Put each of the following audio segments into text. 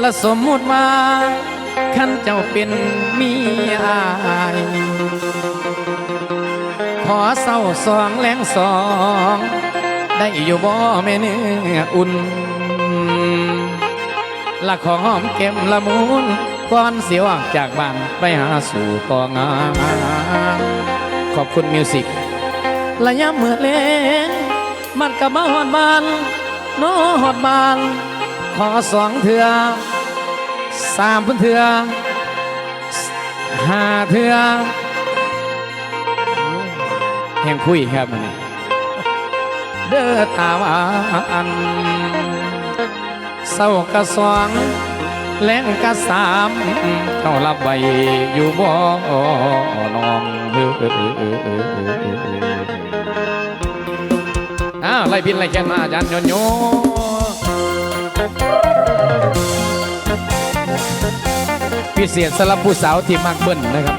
และสมมุติว่าขันเจ้าเป็นมีอาย ขอเศร้าสองแรงสอง ได้อยู่บ่แม่เนื้ออุ่น ละขอหอมเก็มละมุนก่อนเสียออกจากบ้านไปหาสู่กองงานขอบคุณมิวสิกและยามเมื่อเล่นมันกับมาหอดบาน โนหอดบาน ขอสองเถื่อ สามพันเถื่อห้าเถื่อแห่งคุยครับเด้อตาวันเศร้ากระสวงแรงกระสามเขารับใบอยู่บ่อนองอ้าวไล่พินไล่แกนมาอาจารย์โยนโย พิเศษสำหรับผู้สาวที่มักเบิ้ลนะครับ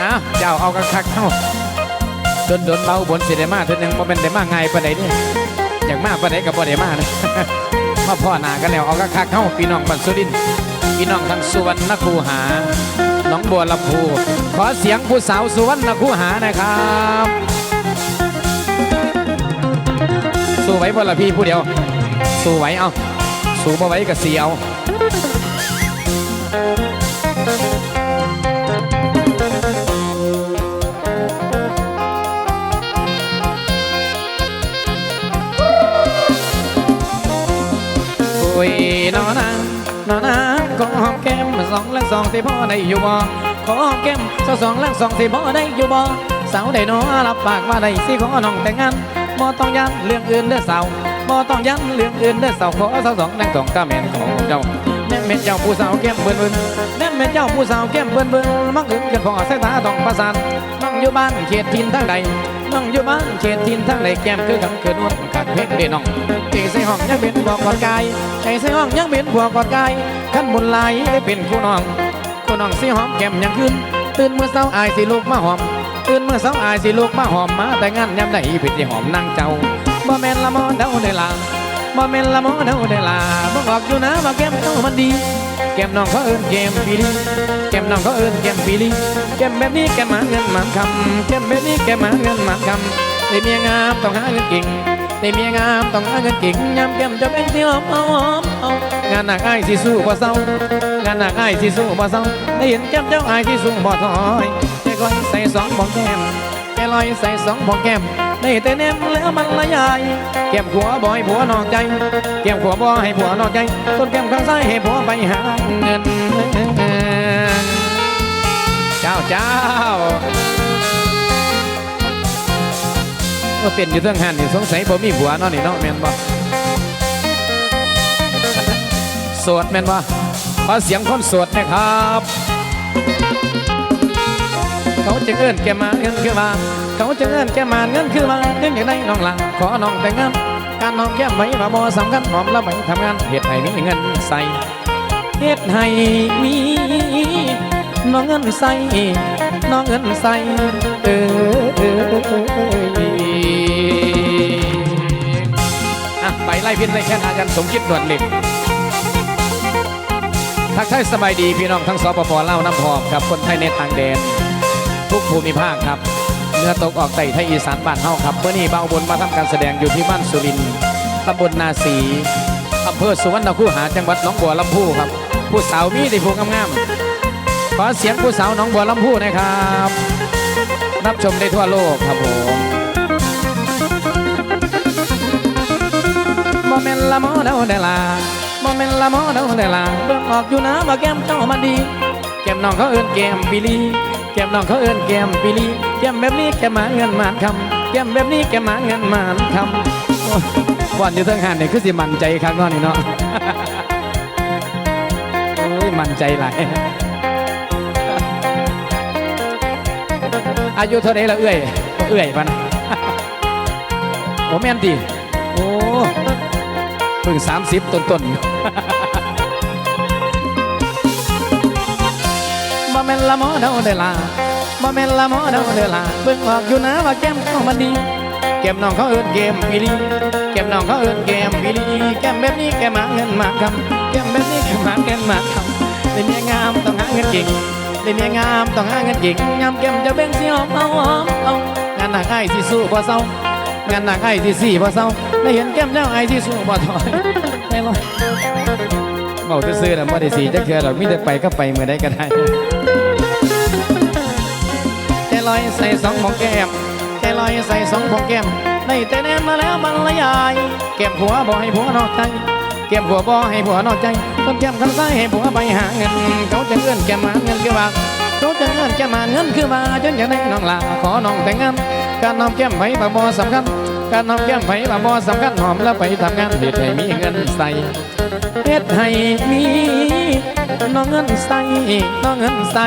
อ้าวเจ้าเอากระคักเข้าโดนโดนเบาบนสิได้มาเท่านึงบ่เป็นได้มาไงายปานใดเด้อยากมาปานใดก็บ่ได้มานะมาพ่อหน้ากันแล้วเอากระคักเข้าพี่น้องบันสุรินทร์พี่น้องทั้งสุวรรณคูหาหน้องบัวลำพูขอเสียงผู้สาวสุวรรณคูหาหนะครับ สู้ไหวบ่ล่ะพี่ผู้เดียว สู้ไหวเอาสู้บ่ไหวก็เสียวโอ้ยนอนะนอนะขอหอมแก้มสองและสองที่พ่อได้อยู่บ่ขอหอมแก้มสองสองและสองที่พ่อได้อยู่บ่สาวได้นอรับปากว่าได้สิขอน้องแต่งงานบ่ต้องยันเรื่องอื่นเด้อสาว บ่ต้องยันเรื่องอื่นเด้อสาวขอสาวสองและสองก้าแม่นของเจ้าแน่นเป็นเจ้าผู้สาวแก้มเบิ่นเบิ่นแน่นเป็นเจ้าผู้สาวแก้มเบิ่นเบิ่นมักอึนกันพอสายตาต้องประสานน้องอยู่บ้านเขตทินทางใดน้องอยู่บ้านเขตทินทางไหนแก้มคือคำคืนนวลขัดเพชรเดน้องใจใส่ห้องยังเป็นบอกกอดกายใจใส่ห้องยังเป็นผัวกอดกายขั้นบนลายได้เป็นคู่น้องคู่น้องสิหอมแก้มยังขึ้นตื่นเมื่อเช้าอายสิลูกมาหอมตื่นเมื่อเช้าอายสิลูกมาหอมมาแต่งานยามใดเพิ่นสิหอมนางเจ้า บ่แม่นละมอเดาได้ลาบ่แม่นละมอเดาได้ลาบ่ออกอยู่นะว่าแก้มเจ้ามันดี แก้มน้องเขาเอิ้นแก้มปีลีแก้มน้องเขาเอิ้นแก้มปีลีแก้มแบบนี้แก้มหาเงินหมันคำแก้มแบบนี้แก้มหาเงินหมันคำได้เมียงามต้องหาเงินเก่งได้เมียงามต้องหาเงินเก่งยามแก้มจะเป็นที่หอมเอาหอมเอางานหนักอ้ายสิสู้บ่เศร้างานหนักอ้ายสิสู้บ่เศร้าได้เห็นแก้มเจ้าอ้ายที่สู้บ่ถอยใจก้อยใส่สองบ่แก้ม ลอยใส่สองบ่แก้มได้แต่แนมแล้วมันละยายแก้มขัวบ่ให้ผัวนอกใจ แก้มขัวบ่ให้ผัวนอกใจ ต้นแก้มข้างซ้ายให้ผัวไปหาเงิน เจ้าเจ้าก็เป็นอยู่เรื่องหันนี่สงสัยบ่มีผัวเนาะนี่เนาะแม่นบ่โสดแม่นบ่ขอเสียงคนโสดนะครับ เขาจะเอื้อนแกมาเงินคือมาเขาจะเอื้อนแกมาเงินคือมาเรื่องอย่างไรน้องหลังขอน้องแต่งงานการน้องแก้มไว้มาบ่สำคัญหอมแล้วไปทำงานเหตุให้มีเงินใส่เหตุให้มีน้องเงินใส่น้องเงินใส่เออเออเออออเอะไปไล่พินไล่แค่อาจารย์สมคิดด่วนเหล็กทักทายสบายดีพี่น้องทั้งสปปลาวน้ำพองครับคนไทยในต่างแดน ทุกภูมิภาคครับเนื้อตกออกไต่ไทยอีสานบ้านเฮาครับเมื่อนี้เบาบนมาทำการแสดงอยู่ที่บ้านสุรินทร์ตำบลนาสีอำเภอสุวรรณคูหาจังหวัดหนองบัวลำพูครับ ผู้สาวมีได้ผู้งามๆขอเสียงผู้สาวหนองบัวลำพูนะครับรับชมได้ทั่วโลกครับผมบ่แม่นละหมอเดาได้ลาบ่แม่นละหมอเดาได้ลาเบิ่งออกอยู่นะว่าแก้มเจ้ามันดี แก้มน้องเขาเอิ้นแก้มปีลี แก้มน้องเขาเอิ้นแก้มปีลีแก้มแบบนี้แก้มหมาเงินหมาคำแก้มแบบนี้แก้มหมาเงินหมาคำโอ้ยก่อนอยู่เทั้งหันเนี่ยคือสิมั่นใจครั้งนอนี่เนาะโอ้ยมั่นใจหลายอายุเท่าไรแล้วเอื้อยเอื้อยปะนะโอ้แม่นดิโอ้เพิ่งสามสิบต้นๆ แม่นละหมอเดาเดอลาบ่แม่นละหมอเดาเดอลาเบิ่งออกอยู่นะว่าแก้มเขามันดีแก้มน้องเขาเอิ้นแก้มปีลีแก้มน้องเขาเอิ้นแก้มวิลีแก้มแบบนี้แก้มหาเงินมาคำแก้มแบบนี้แก้มหาเงินมาคำเป็นเมียงามต้องหาเงินเก่งเป็นเมียงามต้องหาเงินเก่งยามแก้มจะเบ่งสิหอมเอาหอมเอางานหนักไอ้ายสิสู้บ่เศร้างานหนักไอ้ายสิสี่บ่เศร้าได้เห็นแก้มเจ้าไอ้ายสิสู้บ่ถอยไม่รอก เอาซื้อๆนะบ่ได้สีจะเคือหรอกมิได้ไปก็ไปเมื่อใดก็ได้ใจลอยใส่สองของแก้มแต่ลอยใส่สองของแก้มได้แต่แนมมาแล้วมันละยายเก็บหัวบ่ให้ผัวนอกใจเก็บหัวบ่ให้ผัวนอกใจต้นแก้มคำซ้ายให้ผัวไปหาเงิน เขาจะเอื้อนแก้มหาเงินก็ว่า เขาจะเงินแกมาเงินคือมาจนจะได้น้องลาขอน้องแต่งงานการน้องแก้มไผบ่บอสำคัญการน้องแก้มไผบ่บอสำคัญหอมแล้วไปทำงานเด็ดให้มีเงินใส่เฮ็ดให้มีน้องเงินใส่น้องเงินใส่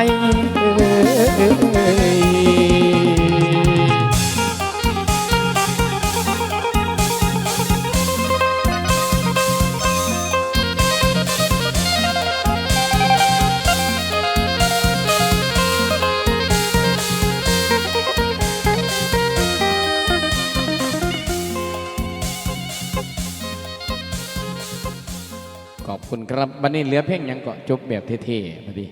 คุณครับวันนี้เหลือเพ่งยังเกาะจบแบบเท่ๆพอดี